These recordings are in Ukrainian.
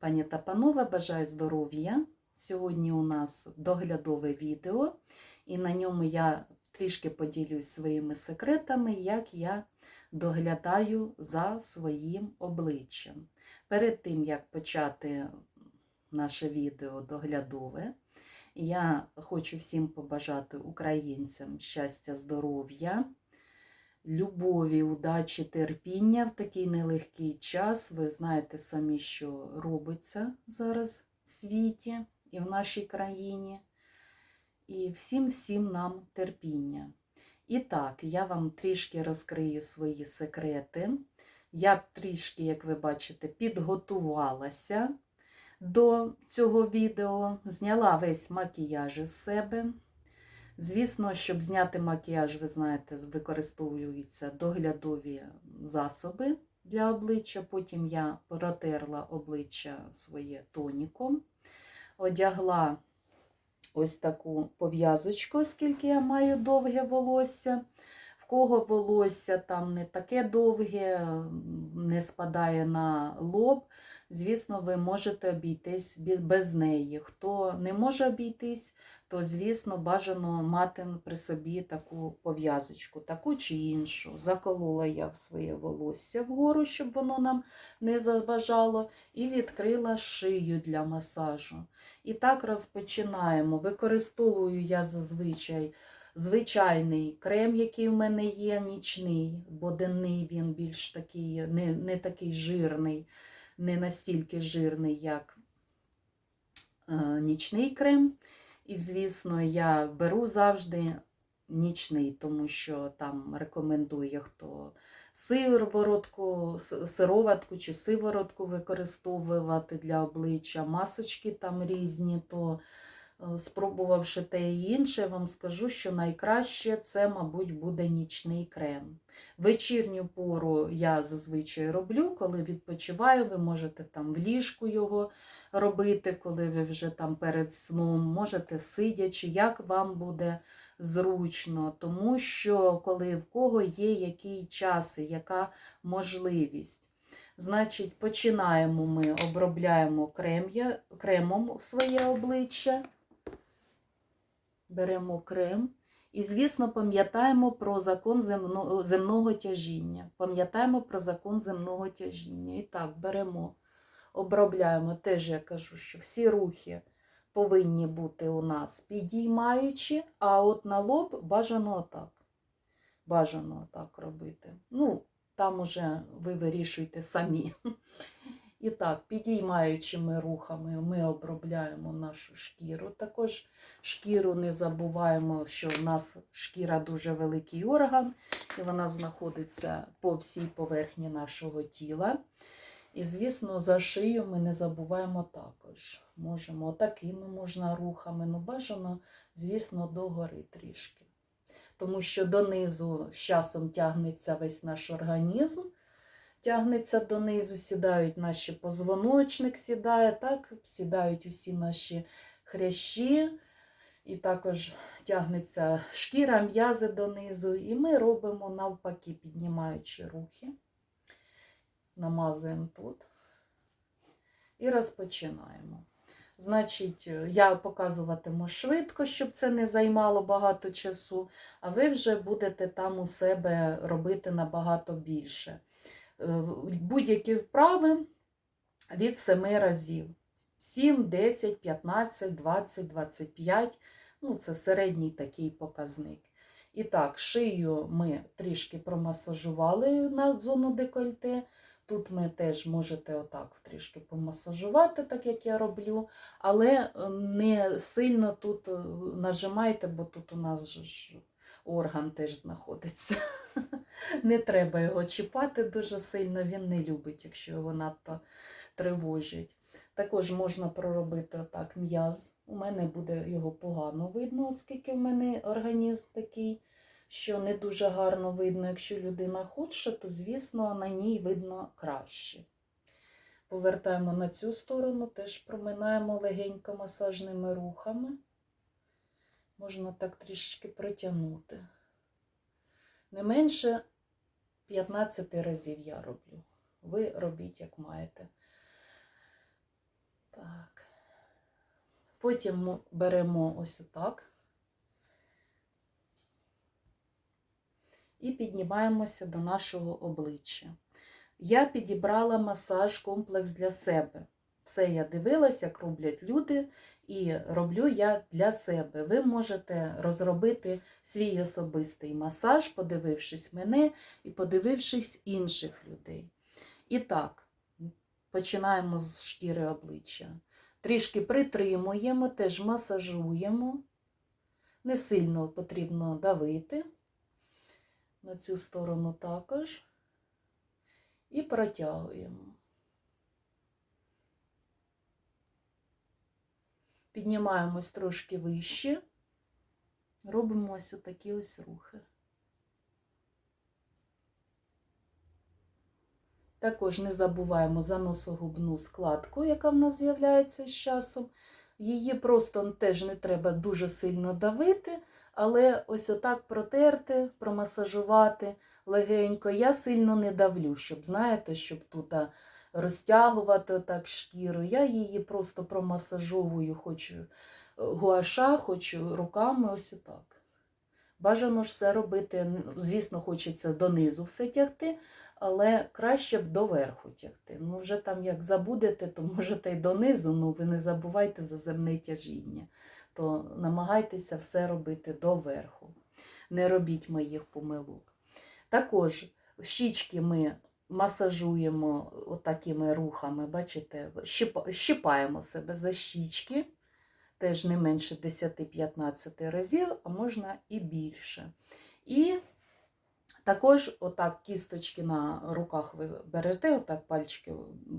Пані та панове, бажаю здоров'я. Сьогодні у нас доглядове відео, і на ньому я трішки поділюсь своїми секретами, як я доглядаю за своїм обличчям. Перед тим, як почати наше відео доглядове, я хочу всім побажати українцям щастя, здоров'я, любові, удачі, терпіння в такий нелегкий час. Ви знаєте самі, що робиться зараз в світі і в нашій країні. І всім-всім нам терпіння. І так, я вам трішки розкрию свої секрети. Я трішки, як ви бачите, підготувалася до цього відео, зняла весь макіяж із себе. Звісно, щоб зняти макіяж, ви знаєте, використовуються доглядові засоби для обличчя. Потім я протерла обличчя своє тоніком, одягла ось таку пов'язочку, оскільки я маю довге волосся. В кого волосся там не таке довге, не спадає на лоб, звісно, ви можете обійтись без неї. Хто не може обійтись, то, звісно, бажано мати при собі таку пов'язочку, таку чи іншу. Заколола я в своє волосся вгору, щоб воно нам не заважало, і відкрила шию для масажу. І так розпочинаємо. Використовую я зазвичай звичайний крем, який в мене є, нічний, бо денний він більш такий, не, не такий жирний, не настільки жирний, як е, нічний крем. І, звісно, я беру завжди нічний, тому що там рекомендує хто сиворотку, сироватку чи сиворотку використовувати для обличчя, масочки там різні, то спробувавши те і інше, вам скажу, що найкраще це, мабуть, буде нічний крем. Вечірню пору я зазвичай роблю, коли відпочиваю, ви можете там в ліжку його робити, коли ви вже там перед сном, можете сидячи, як вам буде зручно, тому що коли в кого є який час і яка можливість. Значить, починаємо ми обробляємо кремом своє обличчя, беремо крем. І, звісно, пам'ятаємо про закон земно, земного тяжіння. Пам'ятаємо про закон земного тяжіння. І так, беремо, обробляємо. Теж я кажу, що всі рухи повинні бути у нас підіймаючі, а от на лоб бажано отак. Бажано отак робити. Ну, там уже ви вирішуєте самі. І так, підіймаючими рухами ми обробляємо нашу шкіру. Також шкіру не забуваємо, що в нас шкіра дуже великий орган, і вона знаходиться по всій поверхні нашого тіла. І, звісно, за шию ми не забуваємо також. Можемо такими можна рухами, ну бажано, звісно, догори трішки. Тому що донизу з часом тягнеться весь наш організм тягнеться донизу, сідають наші позвоночник, сідає, так, сідають усі наші хрящі, і також тягнеться шкіра, м'язи донизу. І ми робимо навпаки, піднімаючи рухи, намазуємо тут і розпочинаємо. Значить, я показуватиму швидко, щоб це не займало багато часу, а ви вже будете там у себе робити набагато більше. Е, будь-які вправи від 7 разів. 7, 10, 15, 20, 25. Ну, це середній такий показник. І так, шию ми трішки промасажували на зону декольте. Тут ми теж можете отак трішки помасажувати, так як я роблю, але не сильно тут е, нажимайте, бо тут у нас ж орган теж знаходиться. Не треба його чіпати дуже сильно, він не любить, якщо його надто тривожить. Також можна проробити так м'яз. У мене буде його погано видно, оскільки в мене організм такий, що не дуже гарно видно. Якщо людина худша, то, звісно, на ній видно краще. Повертаємо на цю сторону, теж проминаємо легенько масажними рухами. Можна так трішки притягнути. Не менше 15 разів я роблю. Ви робіть, як маєте. Так. Потім беремо ось отак і піднімаємося до нашого обличчя. Я підібрала масаж комплекс для себе. Все я дивилась, як роблять люди, і роблю я для себе. Ви можете розробити свій особистий масаж, подивившись мене і подивившись інших людей. І так, починаємо з шкіри обличчя. Трішки притримуємо, теж масажуємо. Не сильно потрібно давити. На цю сторону також. І протягуємо. Піднімаємось трошки вище, робимо ось такі ось рухи. Також не забуваємо за носогубну складку, яка в нас з'являється з часом. Її просто теж не треба дуже сильно давити, але ось отак протерти, промасажувати легенько. Я сильно не давлю, щоб, знаєте, щоб тут розтягувати отак шкіру. Я її просто промасажовую, хочу гуаша, хочу руками, ось отак. Бажано ж все робити, звісно, хочеться донизу все тягти, але краще б доверху тягти. Ну, вже там як забудете, то можете й донизу, ну ви не забувайте за земне тяжіння. То намагайтеся все робити доверху. Не робіть моїх помилок. Також щічки ми масажуємо отакими рухами, бачите, щипаємо себе за щічки, теж не менше 10-15 разів, а можна і більше. І також отак кісточки на руках ви берете, отак пальчики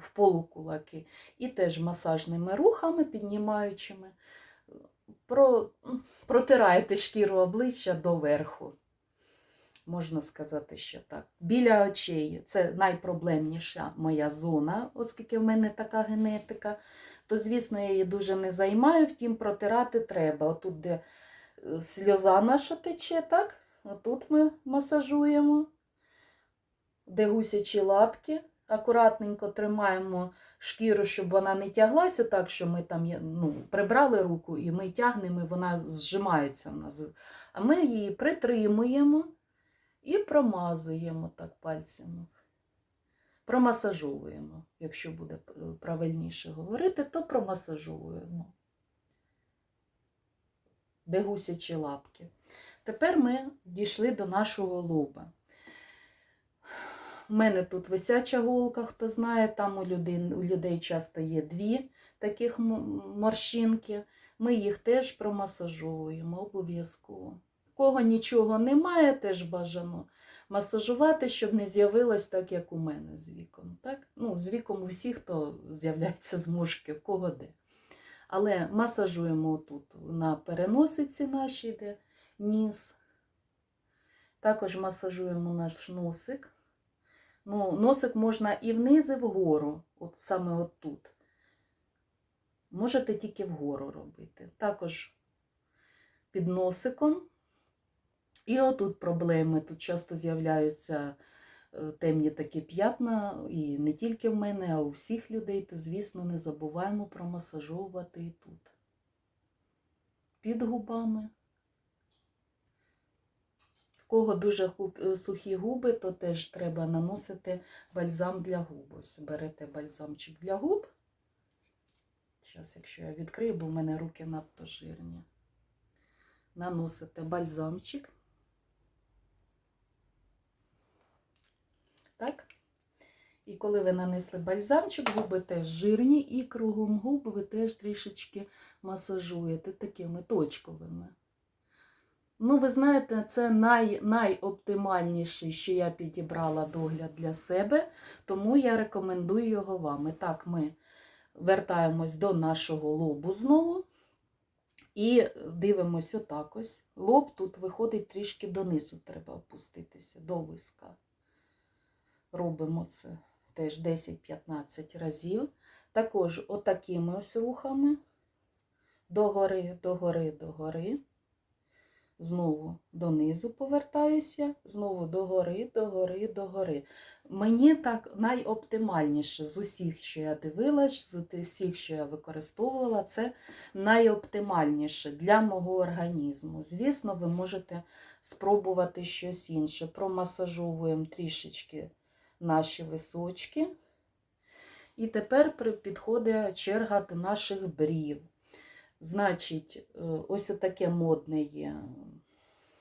в полукулаки, і теж масажними рухами, піднімаючими, про, протираєте шкіру обличчя доверху. Можна сказати, що так. Біля очей це найпроблемніша моя зона, оскільки в мене така генетика, то, звісно, я її дуже не займаю, втім, протирати треба. Отут, де е, сльоза наша тече, так? Отут ми масажуємо, де гусячі лапки. Акуратненько тримаємо шкіру, щоб вона не тяглася так, що ми там ну, прибрали руку і ми тягнемо, і вона зжимається в нас. А ми її притримуємо і промазуємо так пальцями. Промасажовуємо. Якщо буде правильніше говорити, то промасажовуємо. Де гусячі лапки. Тепер ми дійшли до нашого лоба. У мене тут висяча голка, хто знає, там у людей, у людей часто є дві таких морщинки. Ми їх теж промасажовуємо обов'язково. Кого нічого немає, теж бажано масажувати, щоб не з'явилось так, як у мене з віком. Так? Ну, З віком у всіх, хто з'являється зморшки, в кого де. Але масажуємо тут на переносиці нашій, де ніс. Також масажуємо наш носик. Ну, Носик можна і вниз, і вгору, от саме от тут. Можете тільки вгору робити. Також під носиком. І отут проблеми. Тут часто з'являються е, темні такі п'ятна, і не тільки в мене, а у всіх людей, то, звісно, не забуваємо промасажовувати і тут. Під губами. В кого дуже е, сухі губи, то теж треба наносити бальзам для губ. Ось берете бальзамчик для губ. Зараз, якщо я відкрию, бо в мене руки надто жирні. Наносите бальзамчик. Так? І коли ви нанесли бальзамчик, губи теж жирні, і кругом губ ви теж трішечки масажуєте такими точковими. Ну, ви знаєте, це най, найоптимальніший, що я підібрала догляд для себе, тому я рекомендую його вам. І так, ми вертаємось до нашого лобу знову. І дивимося отак ось. Лоб тут виходить трішки донизу, треба опуститися, до виска. Робимо це теж 10-15 разів. Також отакими ось рухами догори, догори, догори. Знову донизу повертаюся, знову догори, догори, догори. Мені так найоптимальніше з усіх, що я дивилась, з всіх, що я використовувала, це найоптимальніше для мого організму. Звісно, ви можете спробувати щось інше. Промасажовуємо трішечки наші височки. І тепер підходить черга до наших брів. Значить, е, ось таке модне є.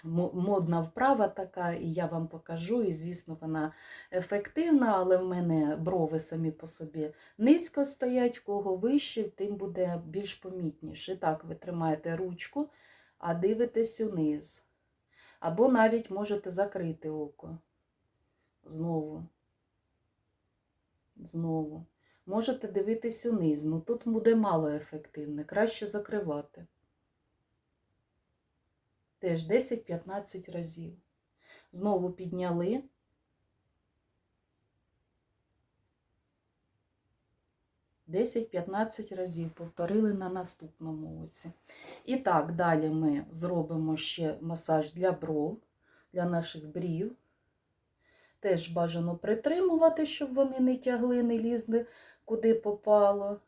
Модна вправа така, і я вам покажу, і, звісно, вона ефективна, але в мене брови самі по собі низько стоять, кого вище, тим буде більш помітніше. Так, ви тримаєте ручку, а дивитесь униз. Або навіть можете закрити око. Знову. Знову. Можете дивитись униз, ну тут буде мало ефективне, краще закривати. Теж 10-15 разів. Знову підняли. Десять-15 разів повторили на наступному оці. І так, далі ми зробимо ще масаж для бров, для наших брів. Теж бажано притримувати, щоб вони не тягли, не лізли куди попало.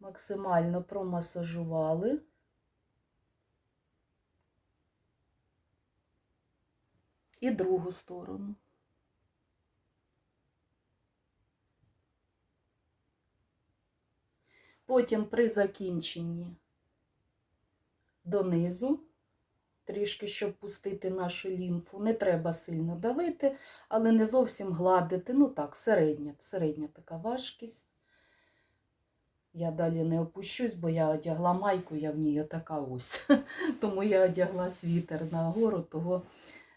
Максимально промасажували. І другу сторону. Потім при закінченні донизу, трішки, щоб пустити нашу лімфу. Не треба сильно давити, але не зовсім гладити. Ну так, середня, середня така важкість. Я далі не опущусь, бо я одягла майку, я в ній така ось. Тому я одягла світер на гору, того,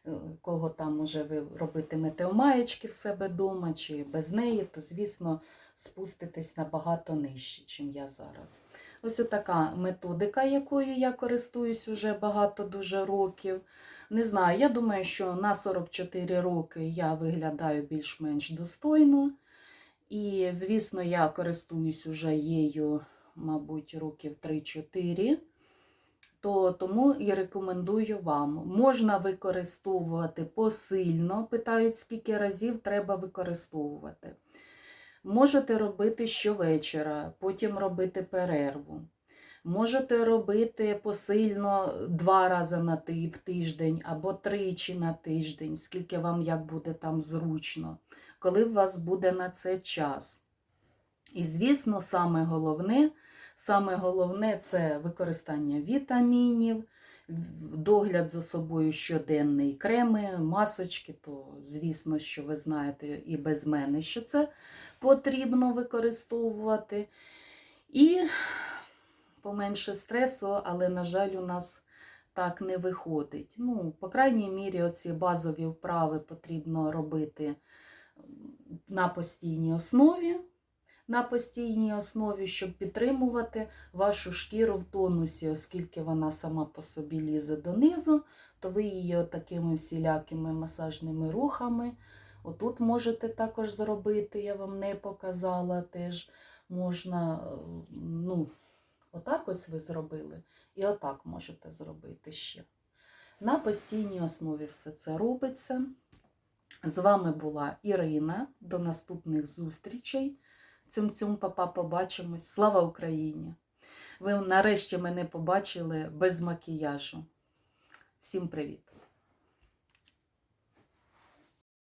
е, кого там уже ви робитимете в маєчки в себе вдома чи без неї, то, звісно, спуститесь набагато нижче, чим я зараз. Ось така методика, якою я користуюсь уже багато дуже років. Не знаю, я думаю, що на 44 роки я виглядаю більш-менш достойно. І, звісно, я користуюсь уже її, мабуть, років 3-4. То тому і рекомендую вам. Можна використовувати посильно, питають, скільки разів треба використовувати. Можете робити щовечора, потім робити перерву. Можете робити посильно два рази на в тиждень або тричі на тиждень, скільки вам як буде там зручно, коли у вас буде на це час. І, звісно, саме головне, саме головне це використання вітамінів, догляд за собою щоденний, креми, масочки, то, звісно, що ви знаєте і без мене, що це потрібно використовувати. І поменше стресу, але, на жаль, у нас так не виходить. Ну, по крайній мірі, оці базові вправи потрібно робити на постійній основі. На постійній основі, щоб підтримувати вашу шкіру в тонусі, оскільки вона сама по собі лізе донизу, то ви її такими всілякими масажними рухами. Отут можете також зробити, я вам не показала, теж можна, е, ну, отак ось ви зробили, і отак можете зробити ще. На постійній основі все це робиться. З вами була Ірина. До наступних зустрічей. Цьом-цьом, папа, побачимось. Слава Україні! Ви нарешті мене побачили без макіяжу. Всім привіт!